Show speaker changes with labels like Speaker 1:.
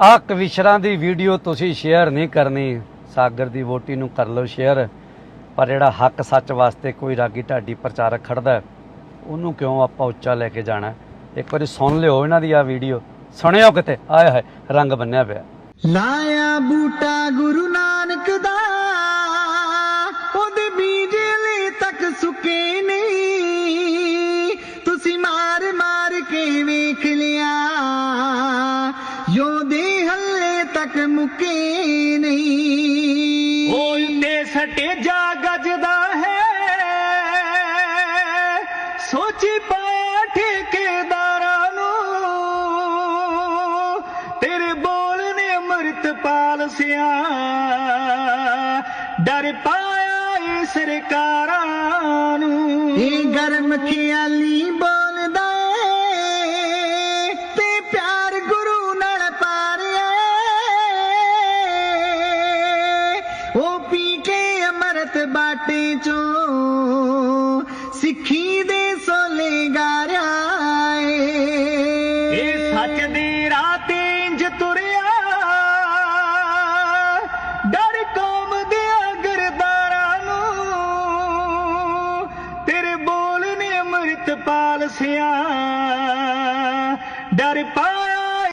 Speaker 1: ਆਹ ਕਵਿਸ਼ਰਾਂ ਦੀ ਵੀਡੀਓ ਤੁਸੀਂ ਸ਼ੇਅਰ ਨਹੀਂ ਕਰਨੀ। ਸਾਗਰ ਦੀ ਵੋਟੀ ਨੂੰ ਕਰ ਲਓ ਸ਼ੇਅਰ। ਪਰ ਜਿਹੜਾ ਹੱਕ ਸੱਚ ਵਾਸਤੇ ਕੋਈ ਰਾਗੀ ਢਾਡੀ ਪ੍ਰਚਾਰਕ ਖੜਦਾ ਉਹਨੂੰ ਕਿਉਂ ਆਪਾਂ ਉੱਚਾ ਲੈ ਕੇ ਜਾਣਾ ਇੱਕ ਵਾਰੀ ਸੁਣ ਲਿਓ ਇਹਨਾਂ ਦੀ ਆ ਵੀਡੀਓ। ਸੁਣਿਓ ਕਿਤੇ? ਆਏ ਹਾਏ, ਰੰਗ ਬੰਨਿਆ ਪਿਆ।
Speaker 2: ਲਾਇਆ ਬੂਟਾ ਗੁਰੂ ਨਾਨਕ ਦਾ। ਤੱਕ ਮੁੱਕੇ ਨਹੀਂ।
Speaker 3: ਓਏ ਤੇ ਸਟੇ ਜਾ ਗੱਜਦਾ ਹੈ। ਸੋਚੀ ਪਾਇਆ ਠੇਕੇਦਾਰਾਂ ਨੂੰ। ਤੇਰੇ ਬੋਲ ਨੇ ਅੰਮ੍ਰਿਤਪਾਲ ਸਿਆ। ਡਰ ਪਾਇਆ ਏ ਸਰਕਾਰਾਂ ਨੂੰ।
Speaker 2: ਇਹ ਗਰਮ ਖਿਆਲੀ ਅਮਰਤ ਬਾਟੇ ਚੋਂ ਸਿੱਖੀ ਦੇ ਸੋਲੇ ਗਾਰਿਆ ਏ
Speaker 3: ਇਹ ਸੱਚ ਦੀ ਰਾਹ ਤੇ ਇੰਜ ਤੁਰਿਆ, ਡਰ ਕੌਮ ਦੇ ਗਰਦਾਰਾਂ ਨੂੰ, ਤੇਰੇ ਬੋਲ ਨੇ ਅੰਮ੍ਰਿਤਪਾਲ ਸਿਆ। ਡਰ